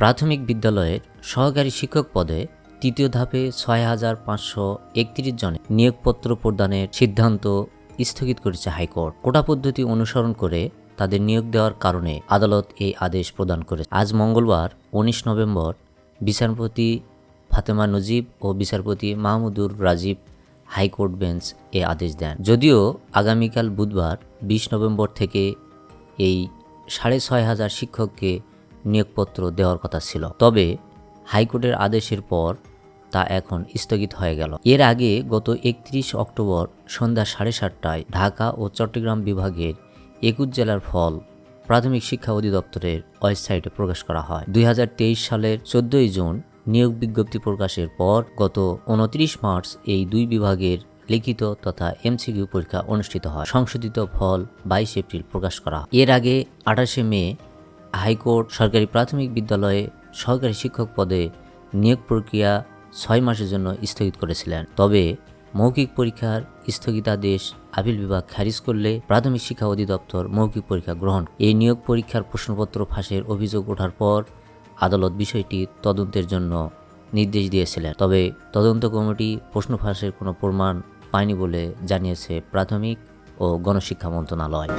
প্রাথমিক বিদ্যালয়ের সহকারী শিক্ষক পদে তৃতীয় ধাপে ছয় হাজার পাঁচশো একত্রিশ জনের নিয়োগপত্র প্রদানের সিদ্ধান্ত স্থগিত করেছে হাইকোর্ট। কোটা পদ্ধতি অনুসরণ করে তাদের নিয়োগ দেওয়ার কারণে আদালত এই আদেশ প্রদান করেছে। আজ মঙ্গলবার, উনিশ নভেম্বর, বিচারপতি ফাতেমা নজিব ও বিচারপতি Mahmudur Rajib high court bench এ আদেশ দেন। যদিও আগামীকাল বুধবার, বিশ নভেম্বর থেকে এই সাড়ে ছয় হাজার শিক্ষককে নিয়োগপত্র দেওয়ার কথা ছিল। তবে হাইকোর্টের আদেশের পর তা এখন স্থগিত হয়ে গেল। এর আগে গত একত্রিশ অক্টোবর সন্ধ্যা সাড়ে সাতটায় ঢাকা ও চট্টগ্রাম বিভাগের একুশ জেলার ফল প্রাথমিক শিক্ষা অধিদপ্তরের ওয়েবসাইটে প্রকাশ করা হয়। দুই হাজার তেইশ সালের চোদ্দই জুন নিয়োগ বিজ্ঞপ্তি প্রকাশের পর গত উনত্রিশ মার্চ এই দুই বিভাগের লিখিত তথা এমসিকিউ পরীক্ষা অনুষ্ঠিত হয়। সংশোধিত ফল বাইশ এপ্রিল প্রকাশ করা এর আগে আঠাশে মে হাইকোর্ট সরকারি প্রাথমিক বিদ্যালয়ে সহকারী শিক্ষক পদে নিয়োগ প্রক্রিয়া ছয় মাসের জন্য স্থগিত করেছিলেন। তবে মৌখিক পরীক্ষার স্থগিতাদেশ আপিল বিভাগ খারিজ করলে প্রাথমিক শিক্ষা অধিদপ্তর মৌখিক পরীক্ষা গ্রহণ। এই নিয়োগ পরীক্ষার প্রশ্নপত্র ফাঁসের অভিযোগ ওঠার পর আদালত বিষয়টি তদন্তের জন্য নির্দেশ দিয়েছিলেন। তবে তদন্ত কমিটি প্রশ্ন ফাঁসের কোনো প্রমাণ পায়নি বলে জানিয়েছে প্রাথমিক ও গণশিক্ষা মন্ত্রণালয়।